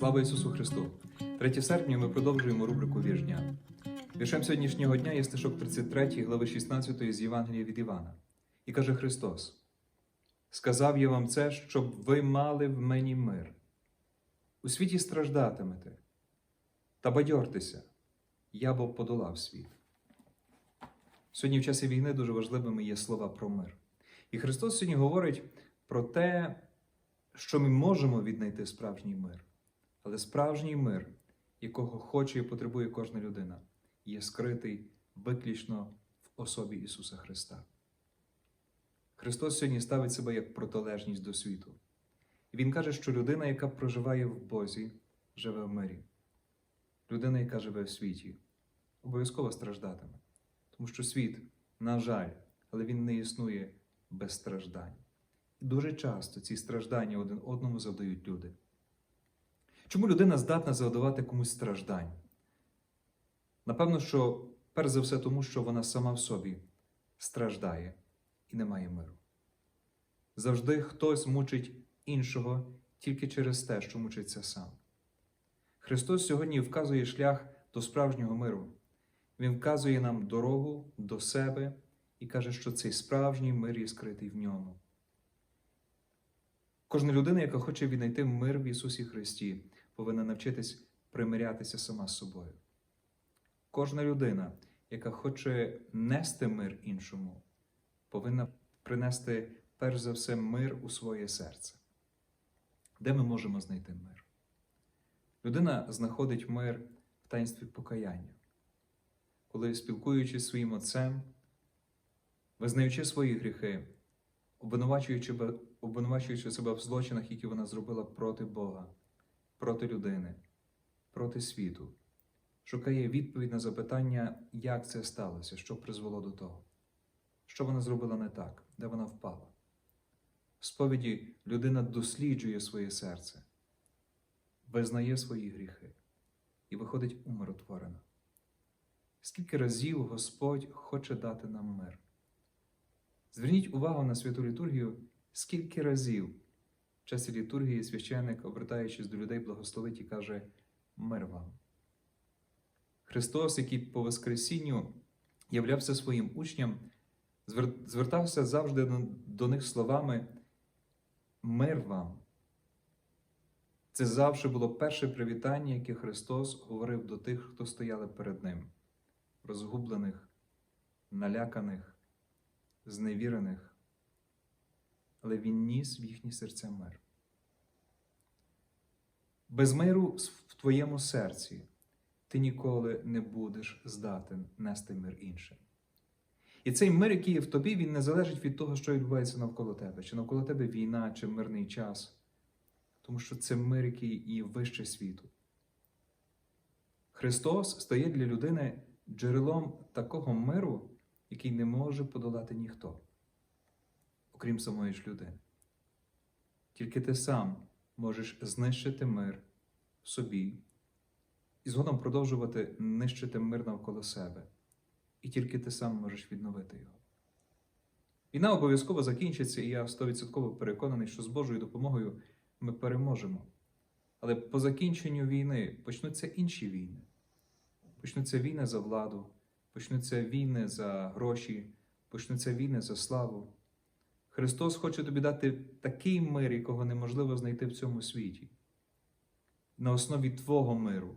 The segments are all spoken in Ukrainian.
Слава Ісусу Христу! 3 серпня ми продовжуємо рубрику «Вірш дня». Віршем сьогоднішнього дня є стишок 33 глави 16 з Євангелія від Івана. І каже Христос: Сказав я вам це, щоб ви мали в мені мир. У світі страждатимете, та бадьортеся, я бо подолав світ. Сьогодні в часі війни дуже важливими є слова про мир. І Христос сьогодні говорить про те, що ми можемо віднайти справжній мир. Але справжній мир, якого хоче і потребує кожна людина, є скритий виключно в особі Ісуса Христа. Христос сьогодні ставить себе як протилежність до світу. І Він каже, що людина, яка проживає в Бозі, живе в мирі. Людина, яка живе в світі, обов'язково страждатиме. Тому що світ, на жаль, але він не існує без страждань. І дуже часто ці страждання один одному завдають люди. Чому людина здатна завдавати комусь страждань? Напевно, що перш за все тому, що вона сама в собі страждає і не має миру. Завжди хтось мучить іншого тільки через те, що мучиться сам. Христос сьогодні вказує шлях до справжнього миру. Він вказує нам дорогу до себе і каже, що цей справжній мир є скритий в ньому. Кожна людина, яка хоче віднайти мир в Ісусі Христі, повинна навчитись примирятися сама з собою. Кожна людина, яка хоче нести мир іншому, повинна принести перш за все мир у своє серце. Де ми можемо знайти мир? Людина знаходить мир в таїнстві покаяння, коли, спілкуючись зі своїм отцем, визнаючи свої гріхи, обвинувачуючи, обвинувачуючи себе в злочинах, які вона зробила проти Бога, проти людини, проти світу, шукає відповідь на запитання, як це сталося, що призвело до того, що вона зробила не так, де вона впала. В сповіді людина досліджує своє серце, визнає свої гріхи і виходить умиротворена. Скільки разів Господь хоче дати нам мир? Зверніть увагу на святу літургію, скільки разів часі літургії священник, обертаючись до людей, благословить і каже мир вам. Христос, який по Воскресінню являвся своїм учням, звертався завжди до- них словами Мир вам. Це завжди було перше привітання, яке Христос говорив до тих, хто стояли перед Ним, розгублених, наляканих, зневірених, але Він ніс в їхні серця мир. Без миру в твоєму серці ти ніколи не будеш здатен нести мир іншим. І цей мир, який є в тобі, він не залежить від того, що відбувається навколо тебе, чи навколо тебе війна, чи мирний час, тому що це мир, який є вище світу. Христос стає для людини джерелом такого миру, який не може подолати ніхто, окрім самої ж людини. Тільки ти сам можеш знищити мир собі і згодом продовжувати нищити мир навколо себе. І тільки ти сам можеш відновити його. Війна обов'язково закінчиться, і я 100% переконаний, що з Божою допомогою ми переможемо. Але по закінченню війни почнуться інші війни. Почнуться війни за владу, почнуться війни за гроші, почнуться війни за славу. Христос хоче тобі дати такий мир, якого неможливо знайти в цьому світі. На основі Твого миру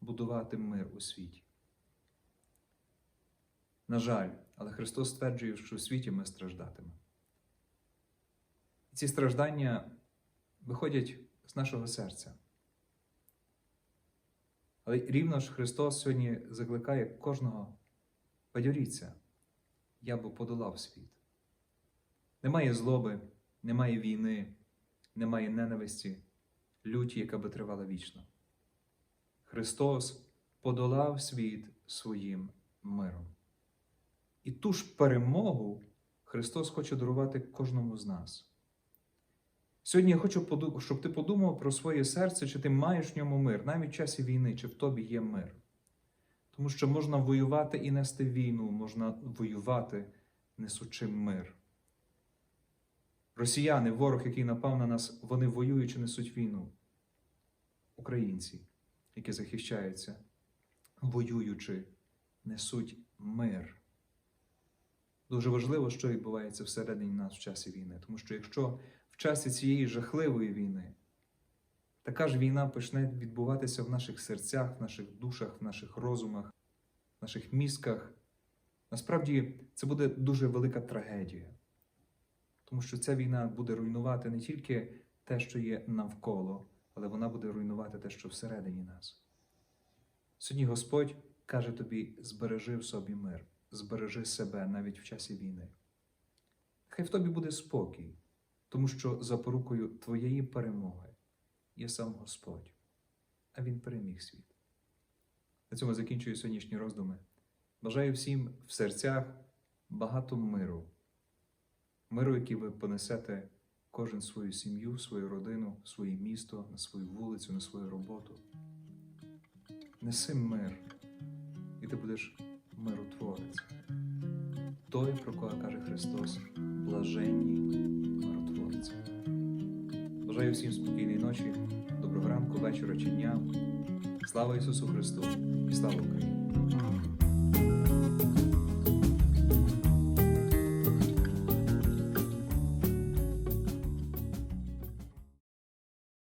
будувати мир у світі. На жаль, але Христос стверджує, що у світі ми страждатимемо. Ці страждання виходять з нашого серця. Але рівно ж Христос сьогодні закликає кожного бадьоріться, я б подолав світ. Немає злоби, немає війни, немає ненависті, люті, яка би тривала вічно. Христос подолав світ своїм миром. І ту ж перемогу Христос хоче дарувати кожному з нас. Сьогодні я хочу, щоб ти подумав про своє серце, чи ти маєш в ньому мир, навіть в часі війни, чи в тобі є мир. Тому що можна воювати і нести війну, можна воювати, несучи мир. Росіяни, ворог, який напав на нас, вони воюючи несуть війну. українці, які захищаються, воюючи, несуть мир. Дуже важливо, що відбувається всередині нас в часі війни, тому що якщо в часі цієї жахливої війни така ж війна почне відбуватися в наших серцях, в наших душах, в наших розумах, в наших мізках, насправді це буде дуже велика трагедія. Тому що ця війна буде руйнувати не тільки те, що є навколо, але вона буде руйнувати те, що всередині нас. Сьогодні Господь каже тобі: збережи в собі мир, збережи себе навіть в часі війни. Хай в тобі буде спокій, тому що запорукою твоєї перемоги є сам Господь, а Він переміг світ. На цьому закінчую сьогоднішні роздуми. Бажаю всім в серцях багато миру, миру, який ви понесете кожен свою сім'ю, свою родину, своє місто, на свою вулицю, на свою роботу. Неси мир, і ти будеш миротворець. Той, про кого каже Христос, блаженні миротворці. Бажаю всім спокійної ночі, доброго ранку, вечора чи дня. Слава Ісусу Христу і слава Україні!